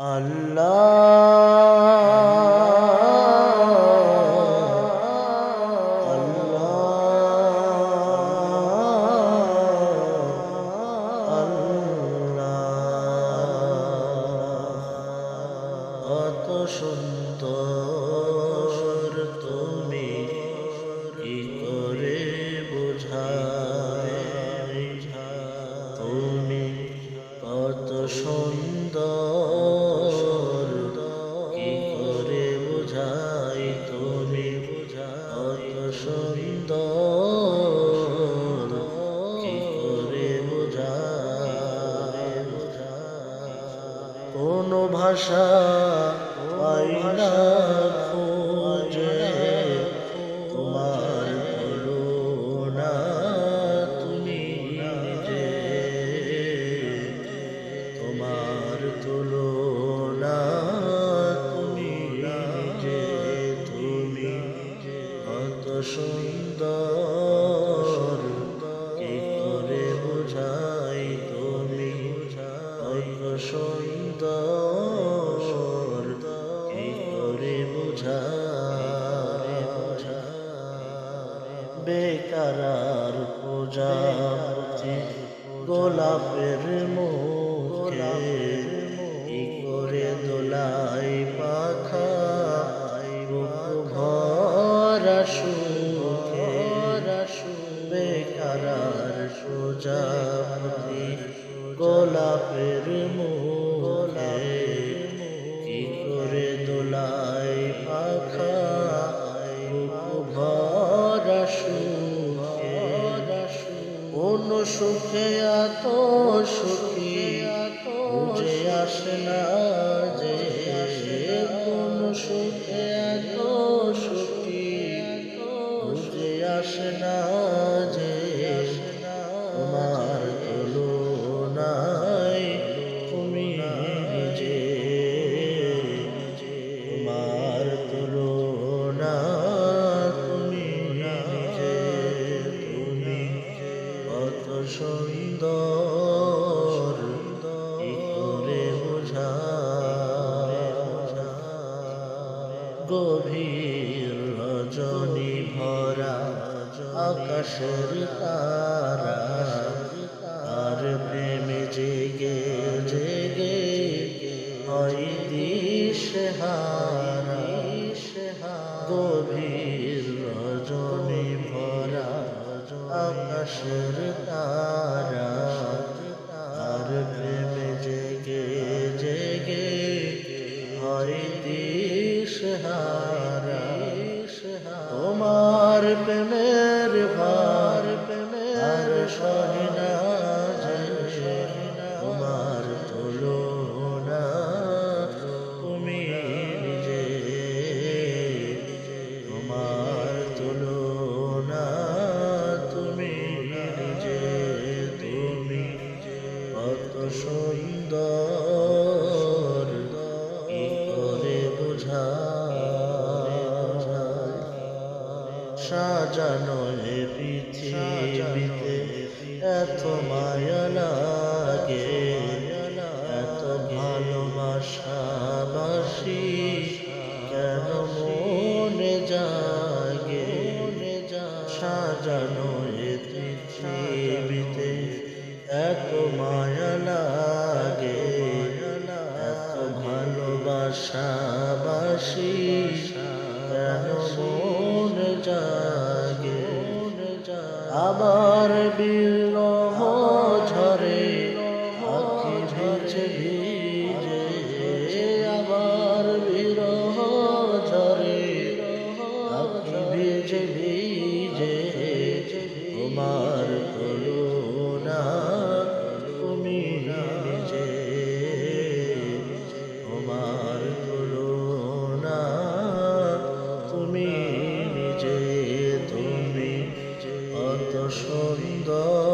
কত সুন্দর তুমি করে বোঝাই তুমি কত সুন্দর ভাষা পাই না করে বোঝাই বেকারার প্রজাপতি গোলাপের মুখে দোলাই পাখা ভরা সুখে বেকারার প্রজাপতি গোলাপের মুখে এত সুখী, বুঝে আসে না যে কোন সুখে এত সুখী, বুঝে আসে না যে তোমার আকাশের তারা আর প্রেমে জেগে জেগে হয় দিশেহারা। গভীর রজনী ভরা আকাশের তারা ভার প্রেমের সহিনা তোমার তুলনা তুমি নিজে, তোমার তুলনা তুমি নিজে, তুমি কত সুন্দর করে বোঝা সাজানো পৃথিবীতে এত মায়া লাগে আমার বিল সুন্দর।